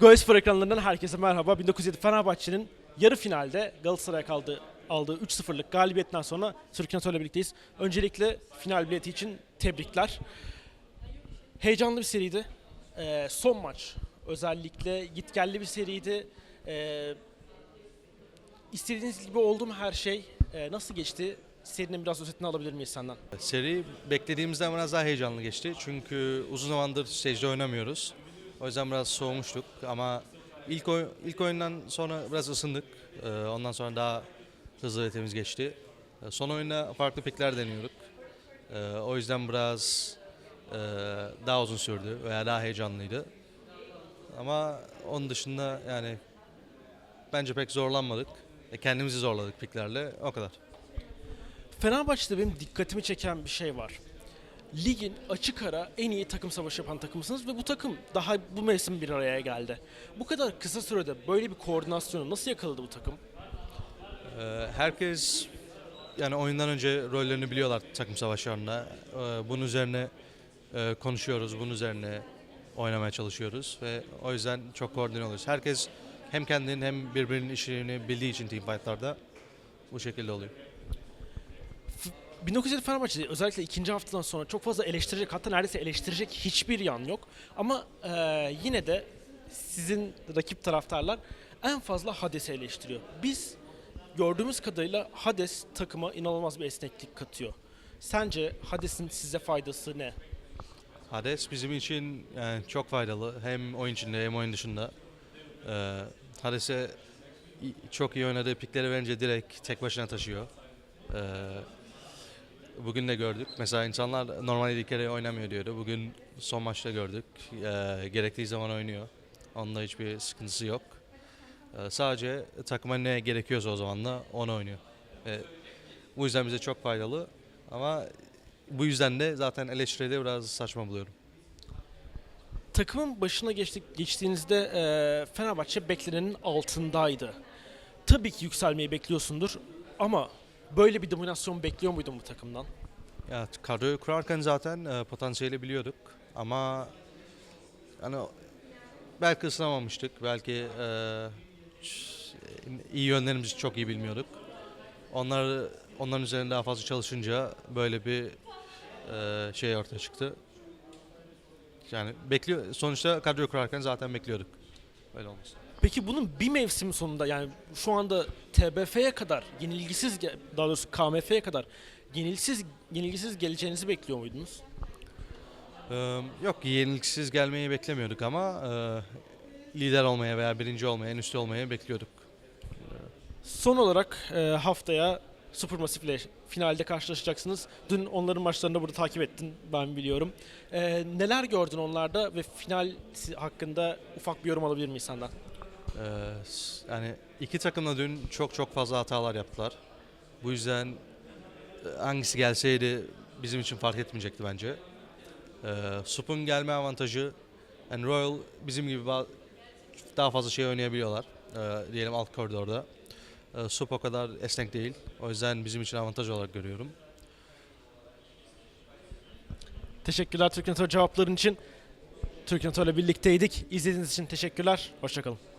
Golspor ekranlarından herkese merhaba. 1907 Fenerbahçe'nin yarı finalde Galatasaray'a kaldığı aldığı 3-0'lık galibiyetten sonra Türkan Soy'la birlikteyiz. Öncelikle final bileti için tebrikler. Heyecanlı bir seriydi. Ee, son maç özellikle gitgelli bir seriydi. Ee, istediğiniz gibi oldu mu her şey? Ee, nasıl geçti? Serinin biraz özetini alabilir miyiz senden? Seri beklediğimizden biraz daha heyecanlı geçti. Çünkü uzun zamandır stage'de oynamıyoruz. O yüzden biraz soğumuştuk ama ilk oy- ilk oyundan sonra biraz ısındık. Ee, ondan sonra daha hızlı ve temiz geçti. Ee, son oyunda farklı pikler deniyorduk. Ee, o yüzden biraz e, daha uzun sürdü veya daha heyecanlıydı. Ama onun dışında yani bence pek zorlanmadık. E, kendimizi zorladık piklerle. O kadar. Fenerbahçe'de benim dikkatimi çeken bir şey var. Ligin açık ara en iyi takım savaşı yapan takımsınız ve bu takım daha bu mevsim bir araya geldi. Bu kadar kısa sürede böyle bir koordinasyonu nasıl yakaladı bu takım? Ee, Herkes yani oyundan önce rollerini biliyorlar takım savaşlarında. Ee, Bunun üzerine e, konuşuyoruz, bunun üzerine oynamaya çalışıyoruz ve o yüzden çok koordine oluyoruz. Herkes hem kendinin hem birbirinin işini bildiği için team fightlarda bu şekilde oluyor. 1907 Fenerbahçe'de özellikle ikinci haftadan sonra çok fazla eleştirecek hatta neredeyse eleştirecek hiçbir yan yok. Ama eee, yine de sizin rakip taraftarlar en fazla Hades'i eleştiriyor. Biz gördüğümüz kadarıyla Hades takıma inanılmaz bir esneklik katıyor. Sence Hades'in size faydası ne? Hades bizim için yani çok faydalı hem oyun içinde hem oyun dışında. Ee, Hades'e çok iyi oynadığı pikleri verince direkt tek başına taşıyor. Ee, bugün de gördük. Mesela insanlar normalde ilk kere oynamıyor diyordu. Bugün son maçta gördük. Ee, gerektiği zaman oynuyor. Onda hiçbir sıkıntısı yok. Ee, sadece takıma ne gerekiyorsa o zaman da onu oynuyor. Ee, bu yüzden bize çok faydalı. Ama bu yüzden de zaten eleştiride biraz saçma buluyorum. Takımın başına geçtik, geçtiğinizde eee, Fenerbahçe beklenenin altındaydı. Tabii ki yükselmeyi bekliyorsundur ama böyle bir dominasyon bekliyor muydun bu takımdan? Ya kadroyu kurarken zaten e, potansiyeli biliyorduk ama hani belki ısınamamıştık, belki e, iyi yönlerimizi çok iyi bilmiyorduk. Onlar onların üzerinde daha fazla çalışınca böyle bir e, şey ortaya çıktı. Yani bekliyor sonuçta kadroyu kurarken zaten bekliyorduk. Böyle olması. Peki bunun bir mevsim sonunda yani şu anda TBF'ye kadar yenilgisiz daha doğrusu KMF'ye kadar yenilsiz yenilgisiz geleceğinizi bekliyor muydunuz? Ee, yok yeniliksiz gelmeyi beklemiyorduk ama e, lider olmaya veya birinci olmaya, en üstte olmaya bekliyorduk. Son olarak e, haftaya Supermassive ile finalde karşılaşacaksınız. Dün onların maçlarını da burada takip ettin ben biliyorum. E, neler gördün onlarda ve final hakkında ufak bir yorum alabilir miyiz senden? Ee, yani iki takım da dün çok çok fazla hatalar yaptılar. Bu yüzden e, hangisi gelseydi bizim için fark etmeyecekti bence. Ee, Sup'un gelme avantajı yani Royal bizim gibi daha fazla şey oynayabiliyorlar. Ee, diyelim alt koridorda. Ee, Sup o kadar esnek değil. O yüzden bizim için avantaj olarak görüyorum. Teşekkürler Türkan Tör cevapların için. Tör'le birlikteydik. İzlediğiniz için teşekkürler. Hoşçakalın.